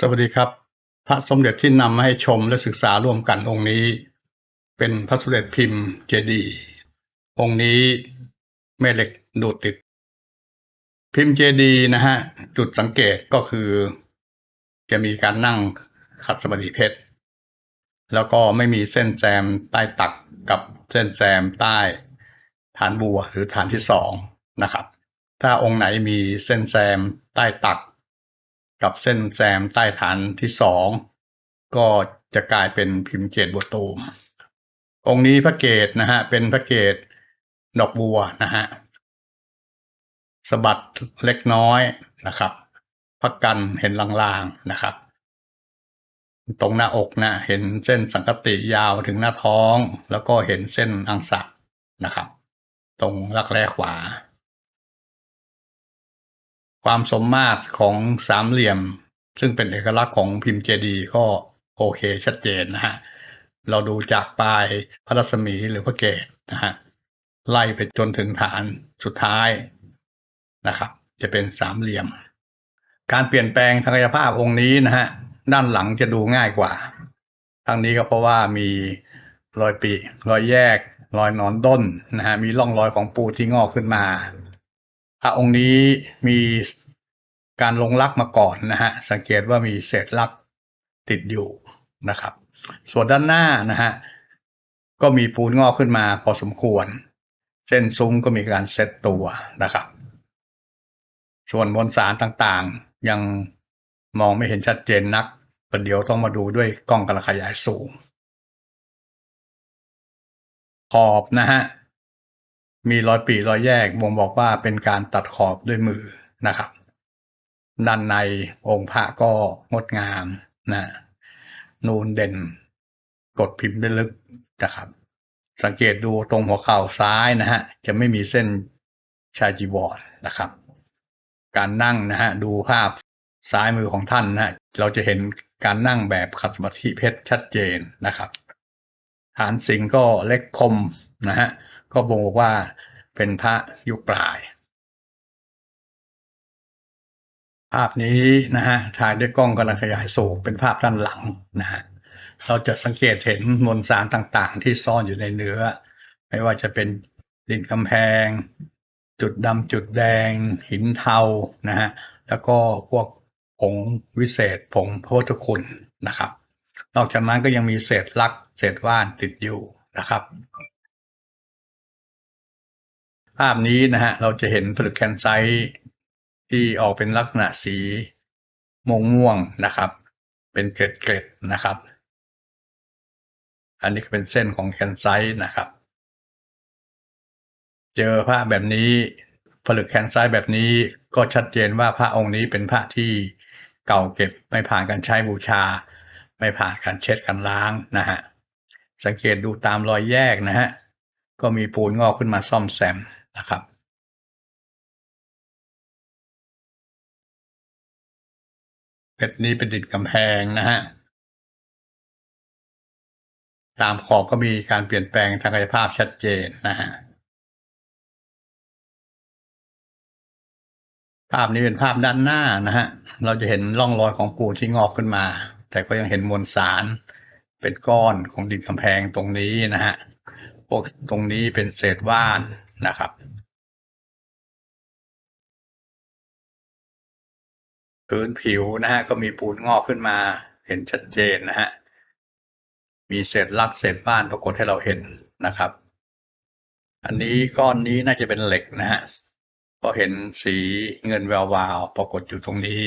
สวัสดีครับ พระสมเด็จที่นำมาให้ชมและศึกษาร่วมกันองค์นี้ เป็นพระสมเด็จพิมพ์เจดีองค์นี้แม่เหล็กดูดติด พิมพ์เจดีนะฮะ จุดสังเกตก็คือ จะมีการนั่งขัดสมาธิเพชร แล้วก็ไม่มีเส้นแซมใต้ตักกับเส้นแซมใต้ฐานบัวหรือฐานที่สองนะครับ ถ้าองค์ไหนมีเส้นแซมใต้ตัก กับเส้นแซมใต้ฐานที่สองก็จะกลายเป็นพิมพ์เจดบัวตูม องค์นี้พระเกตนะฮะเป็นพระเกตดอกบัวนะฮะสะบัดเล็กน้อยนะครับพระกันเห็นลางๆนะครับ ตรงหน้าอกนะเห็นเส้นสังกติยาวถึงหน้าท้อง แล้วก็เห็นเส้นอังสะนะครับ ตรงรักแร้ขวา ความสมมาตรของสามเหลี่ยม ซึ่งเป็นเอกลักษณ์ของพิมพ์เจดีก็โอเคชัดเจนนะฮะ เราดูจากปลายพระรัศมีหรือพระเกศนะฮะไล่ไปจนถึงฐานสุดท้ายนะครับ จะเป็นสามเหลี่ยม การเปลี่ยนแปลงทางกายภาพองค์นี้นะฮะด้านหลังจะดูง่ายกว่าทั้งนี้ก็เพราะว่ามีรอยปีรอยแยก รอยนอนด้นนะฮะมีร่องรอยของปูที่งอกขึ้นมา พระองค์นี้มีการลงลักมาก่อนนะฮะสังเกตว่ามีเศษลักติดอยู่นะครับ ส่วนด้านหน้านะฮะก็มีปูนงอกขึ้นมาพอสมควร เส้นซุ้มก็มีการเซตตัวนะครับ ส่วนมวลสารต่างๆ ยังมองไม่เห็นชัดเจนนักประเดี๋ยวต้องมาดูด้วยกล้องกระขยายสูง ขอบนะฮะ มีรอยปีรอยแยกบ่งบอกว่าเป็นการตัดขอบด้วยมือนะครับด้านในองค์พระก็งดงามนะนูนเด่น กดพิมพ์ได้ลึกนะครับ สังเกตดูตรงหัวเข่าซ้ายนะฮะ จะไม่มีเส้นชายจีวรนะครับ การนั่งนะฮะ ดูภาพซ้ายมือของท่านนะฮะ เราจะเห็นการนั่งแบบขัดสมาธิเพชรชัดเจนนะครับ ฐานสิงก็เล็กคมนะฮะ ก็บ่งบอกว่าเป็นพระยุคปลาย ภาพนี้นะฮะถ่ายด้วยกล้องกำลังขยายสูงเป็นภาพด้านหลังนะฮะเราจะสังเกตเห็นมวลสารต่างๆ ที่ซ่อนอยู่ในเนื้อ ไม่ว่าจะเป็นดินกำแพง จุดดำจุดแดง หินเทานะฮะแล้วก็พวกผงวิเศษผงพระพุทธคุณนะครับ นอกจากนั้นก็ยังมีเศษลัก เศษว่านติดอยู่นะครับ ภาพนี้นะฮะเราจะเห็นผลึกแคนไซต์ที่ออกเป็นลักษณะสีม่วงม่วงๆนะครับ เป็นเกล็ดเกล็ดๆนะครับ อันนี้ก็เป็นเส้นของแคนไซต์นะครับ เจอพระแบบนี้ผลึกแคนไซต์แบบนี้ก็ชัดเจนว่าพระองค์นี้เป็นพระที่เก่าเก็บไม่ผ่านการใช้บูชา ไม่ผ่านการเช็ดกันล้างนะฮะสังเกตดูตามรอยแยกนะฮะก็มีปูนงอกขึ้นมาซ่อมแซม นะครับเพชรนี้เป็นดินกำแพงนะฮะตามขอบก็มีการเปลี่ยนแปลงทางกายภาพชัดเจนนะฮะภาพนี้เป็นภาพด้านหน้านะฮะ เราจะเห็นร่องรอยของปูนที่งอกขึ้นมา แต่ก็ยังเห็นมวลสาร เป็นก้อนของดินกำแพงตรงนี้นะฮะพวกตรงนี้เป็นเศษว่าน นะครับ พื้นผิวนะฮะก็มีปูนงอกขึ้นมาเห็นชัดเจนนะฮะ มีเศษลักเศษบ้านปรากฏให้เราเห็นนะครับ อันนี้ก้อนนี้น่าจะเป็นเหล็กนะฮะเพราเห็นสีเงินแวววาวปรากฏอยู่ตรงนี้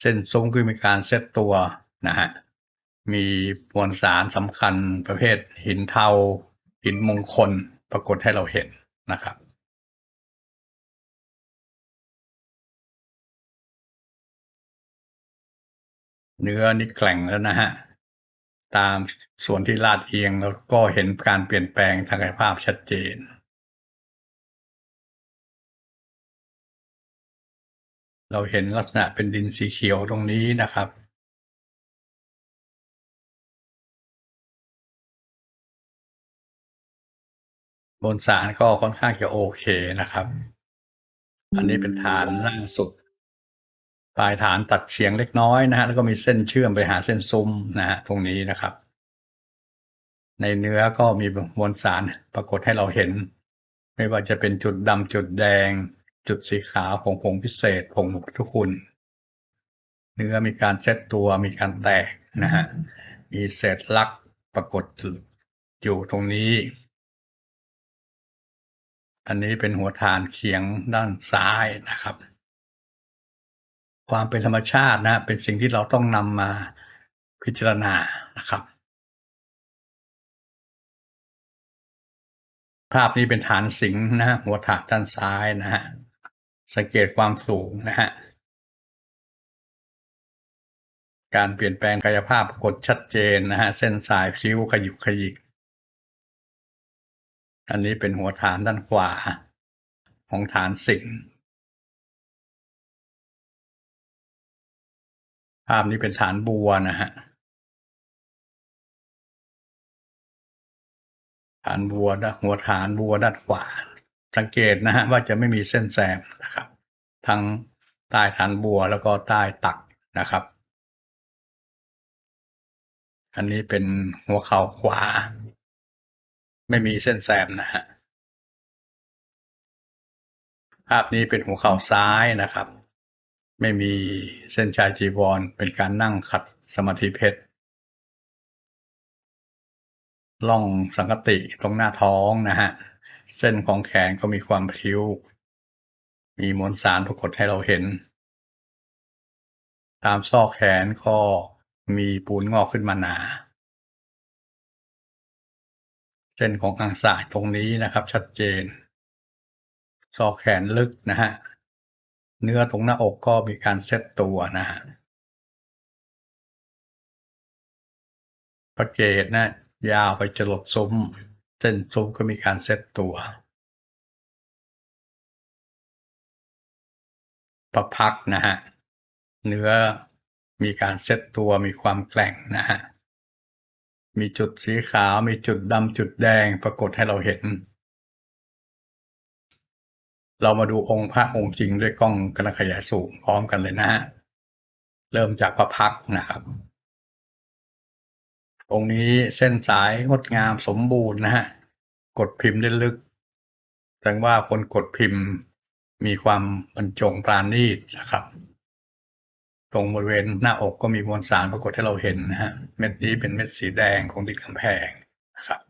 เส้นซุ้มคือมีการเซตตัวนะฮะมีมวลสารสำคัญประเภทหินเทา หินมงคลปรากฏให้เราเห็นนะครับเนื้อนี่แกร่งแล้วนะฮะ ตามส่วนที่ลาดเอียงแล้วก็เห็นการเปลี่ยนแปลงทางกายภาพชัดเจน เราเห็นลักษณะเป็นดินสีเขียวตรงนี้นะครับ บนสารก็ค่อนข้างจะโอเคนะครับ อันนี้เป็นฐานล่างสุด ปลายฐานตัดเฉียงเล็กน้อยนะฮะแล้วก็มีเส้นเชื่อมไปหาเส้นซุ้มนะฮะตรงนี้นะครับ ในเนื้อก็มีมวลสารปรากฏให้เราเห็น ไม่ว่าจะเป็นจุดดำจุดแดง จุดสีขาวผงผงพิเศษผงพุทธคุณ เนื้อมีการเซตตัวมีการแตกนะฮะมีเศษลักปรากฏอยู่ตรงนี้ อันนี้เป็นหัวฐานเคียงด้านซ้ายนะครับ ความเป็นธรรมชาตินะเป็นสิ่งที่เราต้องนำมาพิจารณานะครับ ภาพนี้เป็นฐานสิงห์นะหัวฐานด้านซ้ายนะฮะสังเกตความสูงนะฮะการเปลี่ยนแปลงกายภาพปรากฏชัดเจนนะฮะเส้นสายคิ้วขยุกขยิก อันนี้เป็นหัวฐานด้านขวาของฐานสิงภาพนี้เป็นฐานบัวนะฮะ ฐานบัวด้านหัวฐานบัวด้านขวา สังเกตนะฮะว่าจะไม่มีเส้นแซมนะครับ ทั้งใต้ฐานบัวแล้วก็ใต้ตักนะครับ อันนี้เป็นหัวเข่าขวา ไม่มีเส้นแซมนะฮะ ภาพนี้เป็นหัวเข่าซ้ายนะครับ ไม่มีเส้นชายจีวร เป็นการนั่งขัดสมาธิเพชรล่องสังกติตรงหน้าท้องนะฮะ เส้นของแขนก็มีความพิ้ว มีมวลสารปรากฏให้เราเห็น ตามซอกแขนก็มีปูนงอกขึ้นมาหนา เส้นของอังสายตรงนี้นะครับ ชัดเจน ซอกแขนลึกนะฮะ เนื้อตรงหน้าอกก็มีการเซ็ตตัวนะฮะประเกตนะ ยาวไปจรดซุ้ม เส้นซุ้มก็มีการเซ็ตตัวประพักนะฮะ เนื้อมีการเซ็ตตัวมีความแกร่งนะฮะ มีจุดสีขาว มีจุดดำจุดแดงปรากฏให้เราเห็น เรามาดูองค์พระองค์จริงด้วยกล้องกระขยายสูงพร้อมกันเลยนะฮะ เริ่มจากพระพักนะครับ องค์นี้เส้นสายงดงามสมบูรณ์นะฮะ กดพิมพ์ได้ลึกแสดงว่าคนกดพิมพ์มีความบรรจงปราณีตนะครับ ตรงบริเวณหน้าอกก็มีมวลสารปรากฏให้เราเห็นนะฮะ เม็ดนี้เป็นเม็ดสีแดงของดินกำแพงนะครับ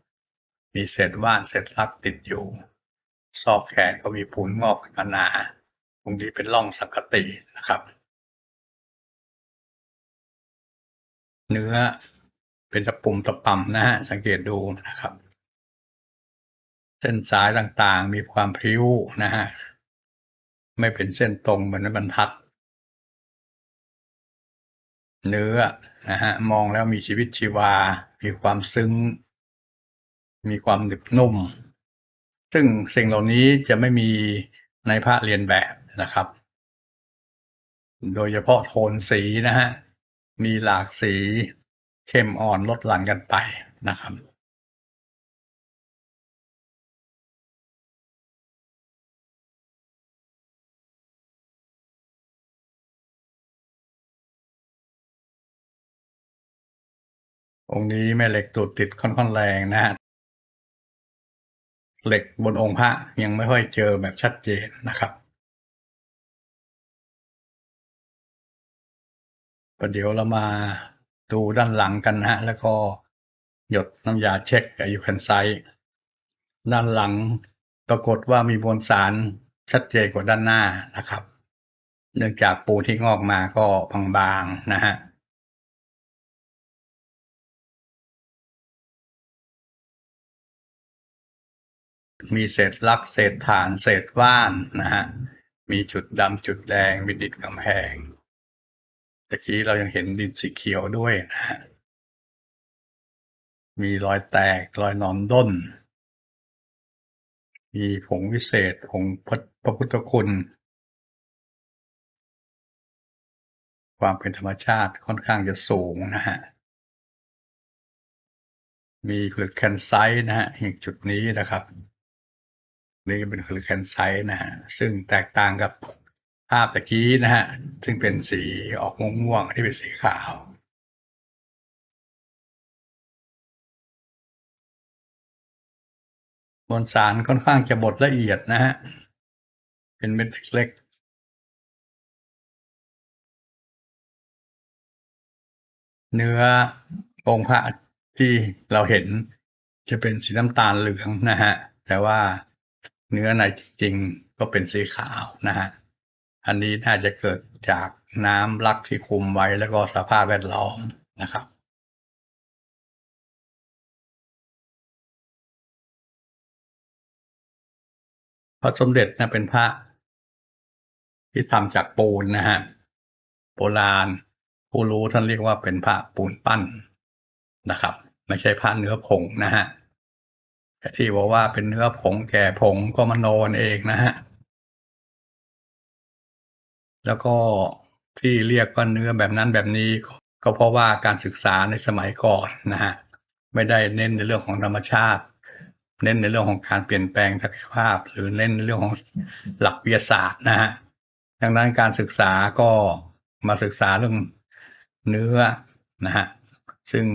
มีเศษว่านเศษลักติดอยู่ ซอกแขนก็มีปูนงอกขึ้นมาหนา ตรงนี้เป็นร่องสังกตินะครับ เนื้อเป็นตะปุ่มตะป่ำนะฮะ สังเกตดูนะครับ เส้นสายต่างๆมีความพริ้วนะฮะ ไม่เป็นเส้นตรงเหมือนบรรทัด เนื้อนะฮะมองแล้วมีชีวิตชีวา มีความซึ้ง มีความหนึบนุ่ม ซึ่งสิ่งเหล่านี้จะไม่มีในพระเรียนแบบนะครับ โดยเฉพาะโทนสีนะฮะมีหลากสีเข้มอ่อนลดหลั่นกันไปนะครับ องค์นี้แม่เหล็กดูดติดค่อนข้างแรงนะฮะเหล็กบนองค์พระยังไม่ค่อยเจอแบบชัดเจนนะครับประเดี๋ยวเรามาดูด้านหลังกันนะฮะแล้วก็หยดน้ำยาเช็คกับยูคันไซต์ด้านหลังปรากฏว่ามีมวลสารชัดเจนกว่าด้านหน้านะครับ เนื่องจากปูที่งอกมาก็บางๆนะฮะ มีเศษลักเศษฐานเศษว่านนะฮะมีจุดดำจุดแดงมีดินกำแพงตะกี้เรายังเห็นดินสีเขียวด้วยนะฮะมีรอยแตกรอยนอนด้น มีผงวิเศษผงพระพุทธคุณ ความเป็นธรรมชาติค่อนข้างจะสูงนะฮะมีผลึกแคนไซต์นะฮะอีกจุดนี้นะครับ นี่เป็นผลึกแคนไซต์นะฮะซึ่งแตกต่างกับภาพตะกี้นะฮะ ซึ่งเป็นสีออกม่วงๆที่เป็นสีขาวมวลสารค่อนข้างจะบดละเอียดนะฮะ เป็นเม็ดเล็กๆ เนื้อองค์พระที่เราเห็นจะเป็นสีน้ำตาลเหลืองนะฮะ แต่ว่า เนื้อในจริงๆ ก็เป็นสีขาวนะฮะ อันนี้น่าจะเกิดจากน้ำลักที่คุมไว้แล้วก็สภาพแวดล้อมนะครับพระสมเด็จนะเป็นพระที่ทำจากปูนนะฮะโบราณผู้รู้ท่านเรียกว่าเป็นพระปูนปั้นนะครับ ไม่ใช่พระเนื้อผงนะฮะ ที่บอกว่าเป็นเนื้อผงแก่ผงก็มโนนเองนะฮะ แล้วก็ที่เรียกว่าเนื้อแบบนั้นแบบนี้ก็เพราะว่าการศึกษาในสมัยก่อนนะฮะไม่ได้เน้นในเรื่องของธรรมชาติ เน้นในเรื่องของการเปลี่ยนแปลงศักยภาพ หรือเน้นในเรื่องของหลักวิทยาศาสตร์นะฮะดังนั้นการศึกษาก็มาศึกษาเรื่องเนื้อนะฮะซึ่ง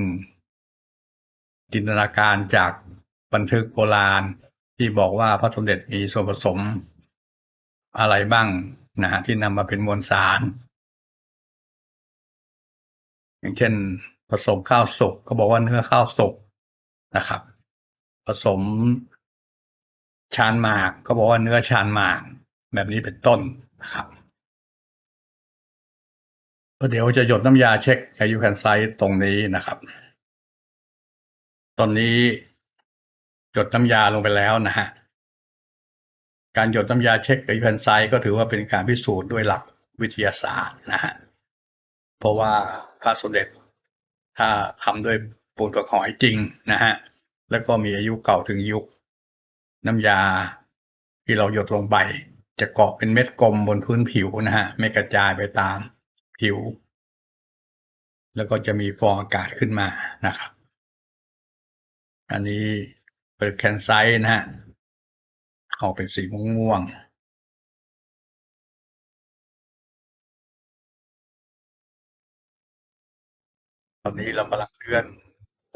จินตนาการจาก บันทึกโบราณที่บอกว่าพระสมเด็จมีส่วนผสมอะไรบ้างนะฮะที่นำมาเป็นมวลสาร อย่างเช่น ผสมข้าวสุกก็บอกว่าเนื้อข้าวสุกนะครับ ผสมชานหมากก็บอกว่าเนื้อชานหมากแบบนี้เป็นต้นนะครับเดี๋ยวจะหยดน้ำยาเช็คอายุแคนไซต์ตรงนี้นะครับ ตอนนี้ หยดน้ำยาลงไปแล้วนะฮะการหยดน้ำยาเช็คอายุแคนไซก็ถือว่าเป็นการพิสูจน์ด้วยหลักวิทยาศาสตร์นะฮะเพราะว่าพระสมเด็จถ้าทำด้วยปูนประหอยจริงนะฮะแล้วก็มีอายุเก่าถึงยุค น้ำยาที่เราหยดลงไปจะเกาะเป็นเม็ดกลมบนพื้นผิวนะฮะไม่กระจายไปตามผิว แล้วก็จะมีฟองอากาศขึ้นมานะครับ อันนี้ เป็นแคนไซต์นะฮะออกเป็นสีม่วงตอนนี้เรากำลังเลื่อน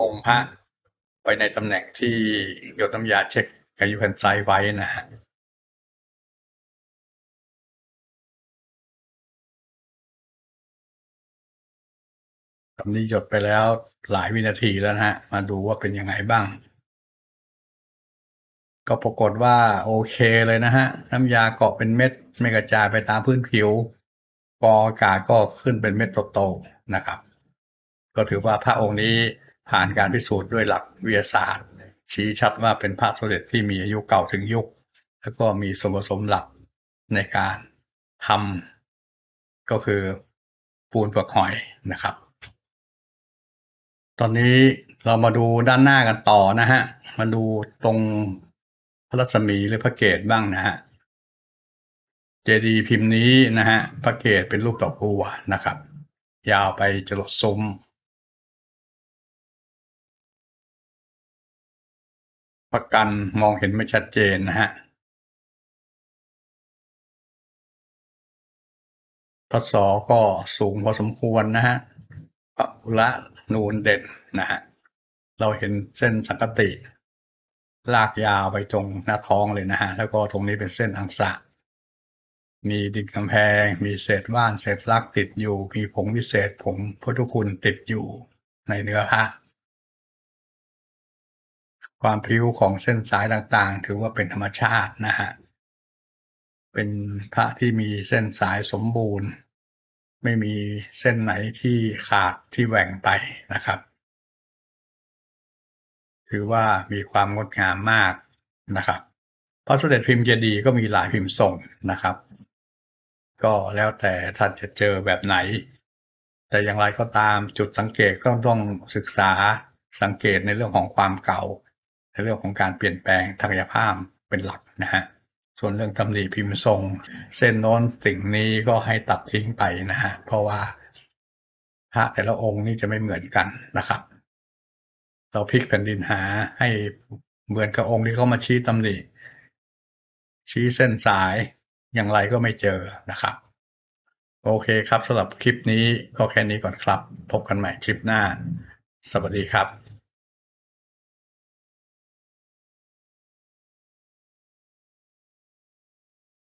องค์พระไปในตำแหน่งที่หยดน้ำยาเช็คอายุแคนไซไว้นะฮะตอนนี้หยดไปแล้วหลายวินาทีแล้วนะฮะ มาดูว่าเป็นยังไงบ้าง ก็ปรากฏว่าโอเคเลยนะฮะ น้ำยาเกาะเป็นเม็ดไม่กระจายไปตามพื้นผิวฟออากาศก็ขึ้นเป็นเม็ดโตๆนะครับ ก็ถือว่าพระองค์นี้ผ่านการพิสูจน์ด้วยหลักวิทยาศาสตร์ ชี้ชัดว่าเป็นพระสมเด็จที่มีอายุเก่าถึงยุค แล้วก็มีส่วนผสมหลักในการทำก็คือปูนเปลือกหอยนะครับ ตอนนี้เรามาดูด้านหน้ากันต่อนะฮะ มาดูตรง ระรัศมีหรือพระเกศบ้างนะฮะเจดีย์พิมพ์นี้นะฮะพระเกศเป็นรูปดอกบัวนะครับ ยาวไปจรดซุ้มประกันมองเห็นไม่ชัดเจนนะฮะพระศก็สูงพอสมควรนะฮะพระอุระนูนเด่นนะฮะเราเห็นเส้นสังกติ ลากยาวไปตรงหน้าท้องเลยนะฮะ แล้วก็ตรงนี้เป็นเส้นอังสะ มีดินกำแพง มีเศษว่านเศษลักติดอยู่ มีผงวิเศษผงพุทธคุณติดอยู่ในเนื้อพระความพริ้วของเส้นสายต่างๆ ถือว่าเป็นธรรมชาตินะฮะ เป็นพระที่มีเส้นสายสมบูรณ์ ไม่มีเส้นไหนที่ขาดที่แหว่งไปนะครับ ถือว่ามีความงดงามมากนะครับพระสมเด็จพิมพ์เจดีย์ก็มีหลายพิมพ์ทรงนะครับ ก็แล้วแต่ท่านจะเจอแบบไหน แต่อย่างไรก็ตามจุดสังเกตก็ต้องศึกษาสังเกตในเรื่องของความเก่า ในเรื่องของการเปลี่ยนแปลงทางกายภาพเป็นหลักนะฮะส่วนเรื่องตำหนิพิมพ์ทรง เส้นโน้นสิ่งนี้ก็ให้ตัดทิ้งไปนะฮะเพราะว่าพระแต่ละองค์นี่จะไม่เหมือนกันนะครับ เราพลิกแผ่นดินหาให้เหมือนกับองค์ที่เขามาชี้ตำหนิชี้เส้นสายอย่างไรก็ไม่เจอนะครับ โอเคครับสำหรับคลิปนี้ก็แค่นี้ก่อนครับ พบกันใหม่คลิปหน้า สวัสดีครับ